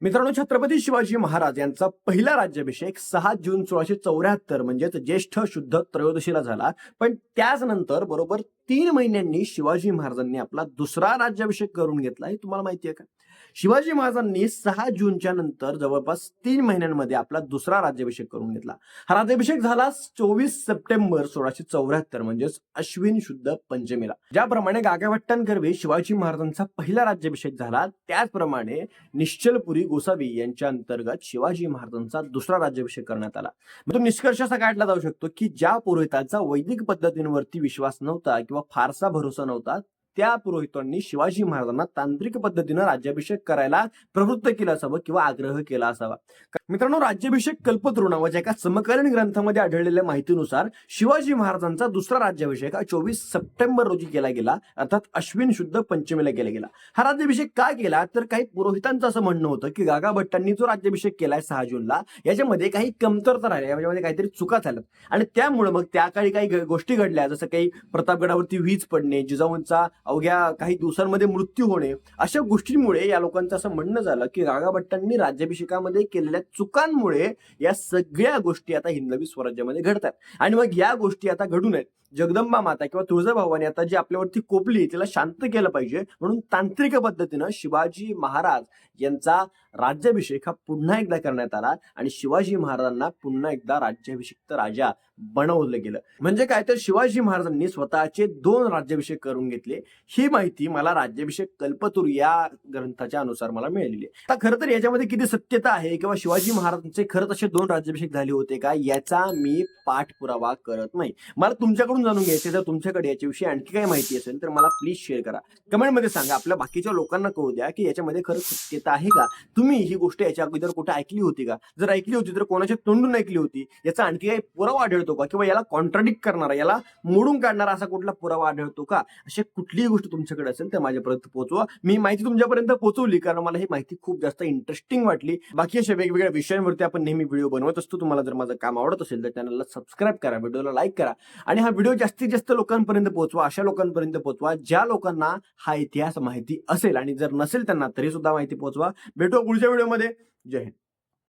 मित्रांनो छत्रपती शिवाजी महाराज यांचा पहिला राज्याभिषेक सहा जून सोळाशे चौऱ्याहत्तर म्हणजेच ज्येष्ठ शुद्ध त्रयोदशीला झाला. पण त्याच नंतर बरोबर तीन महिन्यांनी शिवाजी महाराजांनी आपला दुसरा राज्याभिषेक करून घेतला. हे तुम्हाला माहिती आहे का? शिवाजी महाराजांनी सहा जूनच्या नंतर जवळपास तीन महिन्यांमध्ये आपला दुसरा राज्याभिषेक करून घेतला. हा राज्याभिषेक झाला चोवीस सप्टेंबर सोळाशे चौऱ्याहत्तर म्हणजेच अश्विन शुद्ध पंचमीला. ज्याप्रमाणे गागाभट्टांकरवे शिवाजी महाराजांचा पहिला राज्याभिषेक झाला त्याचप्रमाणे निश्चलपुरी गोसावी यांच्या अंतर्गत शिवाजी महाराजांचा दुसरा राज्याभिषेक करण्यात आला. तो निष्कर्ष असा काढला जाऊ शकतो की ज्या पुरोहितांचा वैदिक पद्धतींवरती विश्वास नव्हता किंवा फारसा भरोसा नव्हता त्या पुरोहितांनी शिवाजी महाराजांना तांत्रिक पद्धतीनं राज्याभिषेक करायला प्रवृत्त केलं असावं किंवा आग्रह केला असावा. मित्रांनो राज्याभिषेक कल्पतरू नावाच्या एका समकालीन ग्रंथामध्ये आढळलेल्या माहितीनुसार शिवाजी महाराजांचा दुसरा राज्याभिषेक हा चोवीस सप्टेंबर रोजी केला गेला अर्थात अश्विन शुद्ध पंचमीला केला गेला. हा राज्याभिषेक का केला? तर काही पुरोहितांचं असं म्हणणं होतं की गागा भट्टांनी जो राज्याभिषेक केलाय सहा जूनला याच्यामध्ये काही कमतरता राहिल्या याच्यामध्ये काहीतरी चुका झाल्या. आणि त्यामुळे मग त्या काळी काही गोष्टी घडल्या जसं काही प्रतापगडावरती वीज पडणे जिजाऊंचा अवघ्या काही दिवसांमध्ये मृत्यू होणे अशा गोष्टींमुळे या लोकांचं असं म्हणणं झालं की गागा भट्टांनी राज्याभिषेकामध्ये केलेल्या चुकांमुळे या सगळ्या गोष्टी आता हिंदवी स्वराज्यामध्ये घडतात. आणि मग या गोष्टी आता घडू नयेत. जगदंबा माता किंवा तुळजाभवानी आता जी आपल्यावरती कोपली तिला शांत केलं पाहिजे. म्हणून तांत्रिक पद्धतीनं शिवाजी महाराज यांचा राज्याभिषेक हा पुन्हा एकदा करण्यात आला आणि शिवाजी महाराजांना पुन्हा एकदा राज्याभिषिक्त राजा बनवलं गेलं. म्हणजे काय तर शिवाजी महाराजांनी स्वतःचे दोन राज्याभिषेक करून घेतले. ही माहिती मला राज्याभिषेक कल्पतरू या ग्रंथाच्या अनुसार मला मिळालेली आहे. आता खरं तर याच्यामध्ये किती सत्यता आहे किंवा शिवाजी महाराजांचे खरं असे दोन राज्याभिषेक झाले होते का? याचा मी पाठपुरावा करत नाही. मला तुमच्याकडून जाणून घ्यायचे जर तुमच्याकडे याच्याविषयी आणखी काही माहिती असेल तर मला प्लीज शेअर करा. कमेंटमध्ये सांगा. आपल्या बाकीच्या लोकांना कळू द्या की याच्यामध्ये खरंच सत्यता आहे का? तुम्ही ही गोष्ट याच्या अगोदर कुठे ऐकली होती का? जर ऐकली होती तर कोणाच्या तोंडून ऐकली होती? याचा आणखी काही पुरावा आढळतो का? किंवा याला कॉन्ट्राडिक्ट करणारा याला मोडून काढणारा असा कुठला पुरावा आढळतो का? अशी कुठलीही गोष्ट तुमच्याकडे असेल तर माझ्यापर्यंत पोहोचवा. मी माहिती तुमच्यापर्यंत पोहोचवली कारण मला ही माहिती खूप जास्त इंटरेस्टिंग वाटली. बाकी अशा वेगवेगळ्या विषयांवरती आपण नेहमी व्हिडिओ बनवत असतो. तुम्हाला जर माझं काम आवडत असेल तर चॅनलला सबस्क्राईब करा व्हिडिओला लाईक करा. आणि हा व्हिडिओ जास्तीत जास्त लोकांपर्यंत पोहोचवा अशा लोकांपर्यंत पोहोचवा ज्या लोकांना हा इतिहास माहिती असेल. आणि जर नसेल त्यांना तरी सुद्धा माहिती पोहोचवा. भेटू पुढच्या व्हिडिओमध्ये. जय हिंद.